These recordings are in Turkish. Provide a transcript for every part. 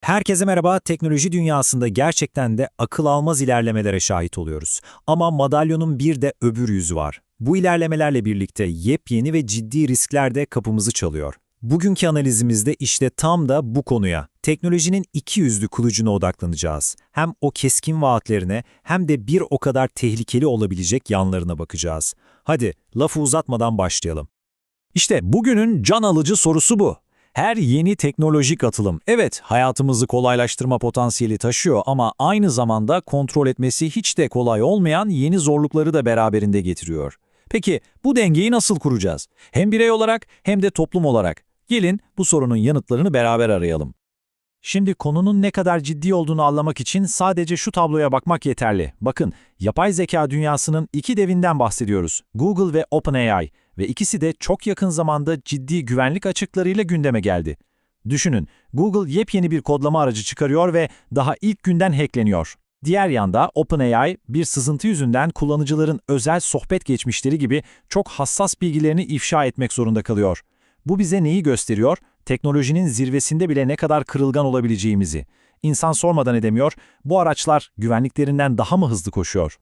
Herkese merhaba. Teknoloji dünyasında gerçekten de akıl almaz ilerlemelere şahit oluyoruz. Ama madalyonun bir de öbür yüzü var. Bu ilerlemelerle birlikte yepyeni ve ciddi riskler de kapımızı çalıyor. Bugünkü analizimizde işte tam da bu konuya, teknolojinin iki yüzlü kılıcına odaklanacağız. Hem o keskin vaatlerine hem de bir o kadar tehlikeli olabilecek yanlarına bakacağız. Hadi lafı uzatmadan başlayalım. İşte bugünün can alıcı sorusu bu. Her yeni teknolojik atılım, evet hayatımızı kolaylaştırma potansiyeli taşıyor ama aynı zamanda kontrol etmesi hiç de kolay olmayan yeni zorlukları da beraberinde getiriyor. Peki bu dengeyi nasıl kuracağız? Hem birey olarak hem de toplum olarak. Gelin bu sorunun yanıtlarını beraber arayalım. Şimdi konunun ne kadar ciddi olduğunu anlamak için sadece şu tabloya bakmak yeterli. Bakın, yapay zeka dünyasının iki devinden bahsediyoruz. Google ve OpenAI ve ikisi de çok yakın zamanda ciddi güvenlik açıklarıyla gündeme geldi. Düşünün, Google yepyeni bir kodlama aracı çıkarıyor ve daha ilk günden hackleniyor. Diğer yanda OpenAI bir sızıntı yüzünden kullanıcıların özel sohbet geçmişleri gibi çok hassas bilgilerini ifşa etmek zorunda kalıyor. Bu bize neyi gösteriyor? Teknolojinin zirvesinde bile ne kadar kırılgan olabileceğimizi. İnsan sormadan edemiyor, bu araçlar güvenliklerinden daha mı hızlı koşuyor?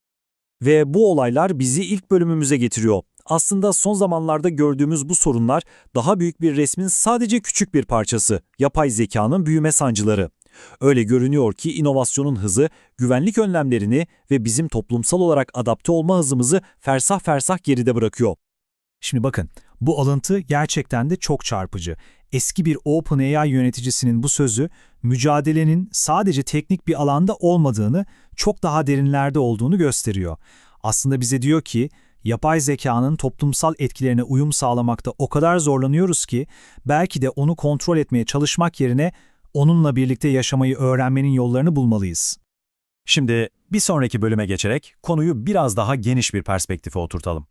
Ve bu olaylar bizi ilk bölümümüze getiriyor. Aslında son zamanlarda gördüğümüz bu sorunlar daha büyük bir resmin sadece küçük bir parçası, yapay zekanın büyüme sancıları. Öyle görünüyor ki inovasyonun hızı, güvenlik önlemlerini ve bizim toplumsal olarak adapte olma hızımızı fersah fersah geride bırakıyor. Şimdi bakın, bu alıntı gerçekten de çok çarpıcı. Eski bir OpenAI yöneticisinin bu sözü, mücadelenin sadece teknik bir alanda olmadığını, çok daha derinlerde olduğunu gösteriyor. Aslında bize diyor ki, yapay zekanın toplumsal etkilerine uyum sağlamakta o kadar zorlanıyoruz ki, belki de onu kontrol etmeye çalışmak yerine onunla birlikte yaşamayı öğrenmenin yollarını bulmalıyız. Şimdi bir sonraki bölüme geçerek konuyu biraz daha geniş bir perspektife oturtalım.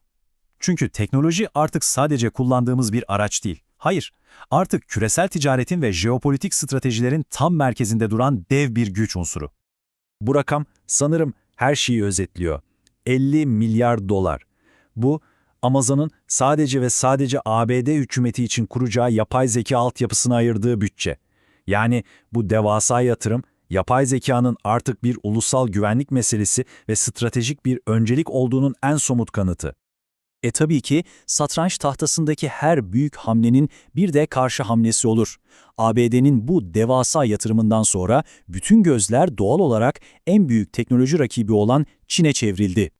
Çünkü teknoloji artık sadece kullandığımız bir araç değil. Hayır, artık küresel ticaretin ve jeopolitik stratejilerin tam merkezinde duran dev bir güç unsuru. Bu rakam sanırım her şeyi özetliyor. 50 milyar dolar. Bu, Amazon'un sadece ve sadece ABD hükümeti için kuracağı yapay zeka altyapısına ayırdığı bütçe. Yani bu devasa yatırım, yapay zekanın artık bir ulusal güvenlik meselesi ve stratejik bir öncelik olduğunun en somut kanıtı. E tabii ki satranç tahtasındaki her büyük hamlenin bir de karşı hamlesi olur. ABD'nin bu devasa yatırımından sonra bütün gözler doğal olarak en büyük teknoloji rakibi olan Çin'e çevrildi.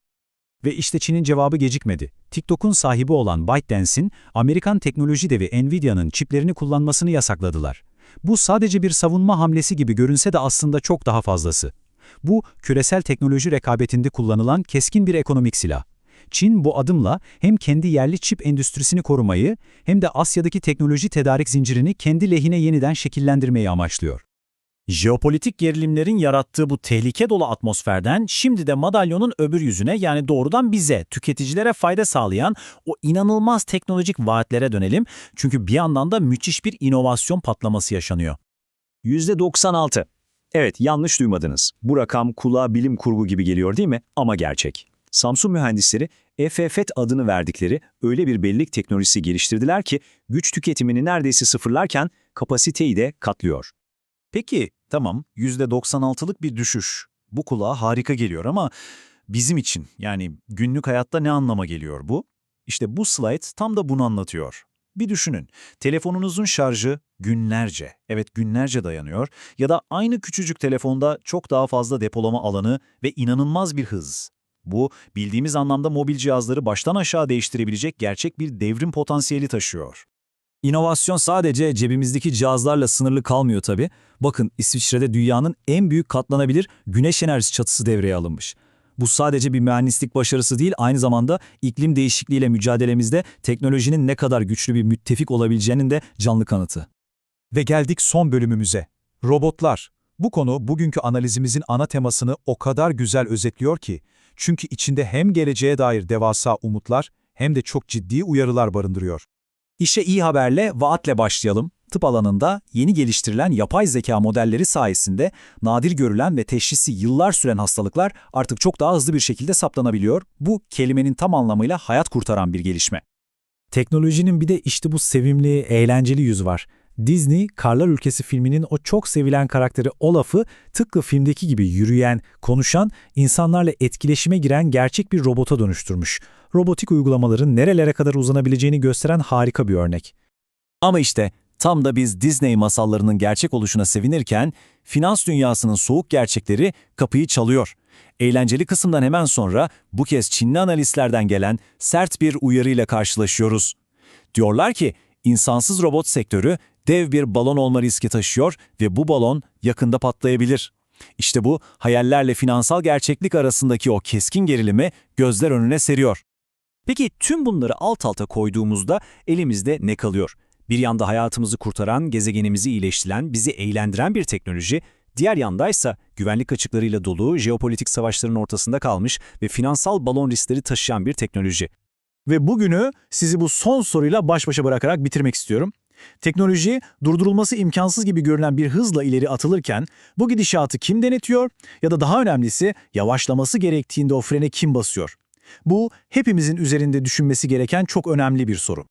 Ve işte Çin'in cevabı gecikmedi. TikTok'un sahibi olan ByteDance'in Amerikan teknoloji devi Nvidia'nın çiplerini kullanmasını yasakladılar. Bu sadece bir savunma hamlesi gibi görünse de aslında çok daha fazlası. Bu, küresel teknoloji rekabetinde kullanılan keskin bir ekonomik silah. Çin bu adımla hem kendi yerli çip endüstrisini korumayı hem de Asya'daki teknoloji tedarik zincirini kendi lehine yeniden şekillendirmeyi amaçlıyor. Jeopolitik gerilimlerin yarattığı bu tehlike dolu atmosferden şimdi de madalyonun öbür yüzüne yani doğrudan bize, tüketicilere fayda sağlayan o inanılmaz teknolojik vaatlere dönelim. Çünkü bir yandan da müthiş bir inovasyon patlaması yaşanıyor. %96. Evet, yanlış duymadınız. Bu rakam kulağa bilim kurgu gibi geliyor değil mi? Ama gerçek. Samsung mühendisleri EFFET adını verdikleri öyle bir bellek teknolojisi geliştirdiler ki güç tüketimini neredeyse sıfırlarken kapasiteyi de katlıyor. Peki, tamam, %96'lık bir düşüş. Bu kulağa harika geliyor ama bizim için yani günlük hayatta ne anlama geliyor bu? İşte bu slide tam da bunu anlatıyor. Bir düşünün, telefonunuzun şarjı günlerce, evet günlerce dayanıyor ya da aynı küçücük telefonda çok daha fazla depolama alanı ve inanılmaz bir hız. Bu, bildiğimiz anlamda mobil cihazları baştan aşağı değiştirebilecek gerçek bir devrim potansiyeli taşıyor. İnovasyon sadece cebimizdeki cihazlarla sınırlı kalmıyor tabii. Bakın İsviçre'de dünyanın en büyük katlanabilir güneş enerjisi çatısı devreye alınmış. Bu sadece bir mühendislik başarısı değil, aynı zamanda iklim değişikliğiyle mücadelemizde teknolojinin ne kadar güçlü bir müttefik olabileceğinin de canlı kanıtı. Ve geldik son bölümümüze. Robotlar. Bu konu bugünkü analizimizin ana temasını o kadar güzel özetliyor ki, çünkü içinde hem geleceğe dair devasa umutlar hem de çok ciddi uyarılar barındırıyor. İşe iyi haberle, vaatle başlayalım. Tıp alanında yeni geliştirilen yapay zeka modelleri sayesinde nadir görülen ve teşhisi yıllar süren hastalıklar artık çok daha hızlı bir şekilde saptanabiliyor. Bu kelimenin tam anlamıyla hayat kurtaran bir gelişme. Teknolojinin bir de işte bu sevimli, eğlenceli yüzü var. Disney, Karlar Ülkesi filminin o çok sevilen karakteri Olaf'ı tıpkı filmdeki gibi yürüyen, konuşan, insanlarla etkileşime giren gerçek bir robota dönüştürmüş. Robotik uygulamaların nerelere kadar uzanabileceğini gösteren harika bir örnek. Ama işte tam da biz Disney masallarının gerçek oluşuna sevinirken finans dünyasının soğuk gerçekleri kapıyı çalıyor. Eğlenceli kısımdan hemen sonra bu kez Çinli analistlerden gelen sert bir uyarıyla karşılaşıyoruz. Diyorlar ki insansız robot sektörü dev bir balon olma riski taşıyor ve bu balon yakında patlayabilir. İşte bu hayallerle finansal gerçeklik arasındaki o keskin gerilimi gözler önüne seriyor. Peki tüm bunları alt alta koyduğumuzda elimizde ne kalıyor? Bir yanda hayatımızı kurtaran, gezegenimizi iyileştiren, bizi eğlendiren bir teknoloji, diğer yandaysa güvenlik açıklarıyla dolu, jeopolitik savaşların ortasında kalmış ve finansal balon riskleri taşıyan bir teknoloji. Ve bugünü sizi bu son soruyla baş başa bırakarak bitirmek istiyorum. Teknoloji durdurulması imkansız gibi görünen bir hızla ileri atılırken bu gidişatı kim denetiyor ya da daha önemlisi yavaşlaması gerektiğinde o frene kim basıyor? Bu hepimizin üzerinde düşünmesi gereken çok önemli bir soru.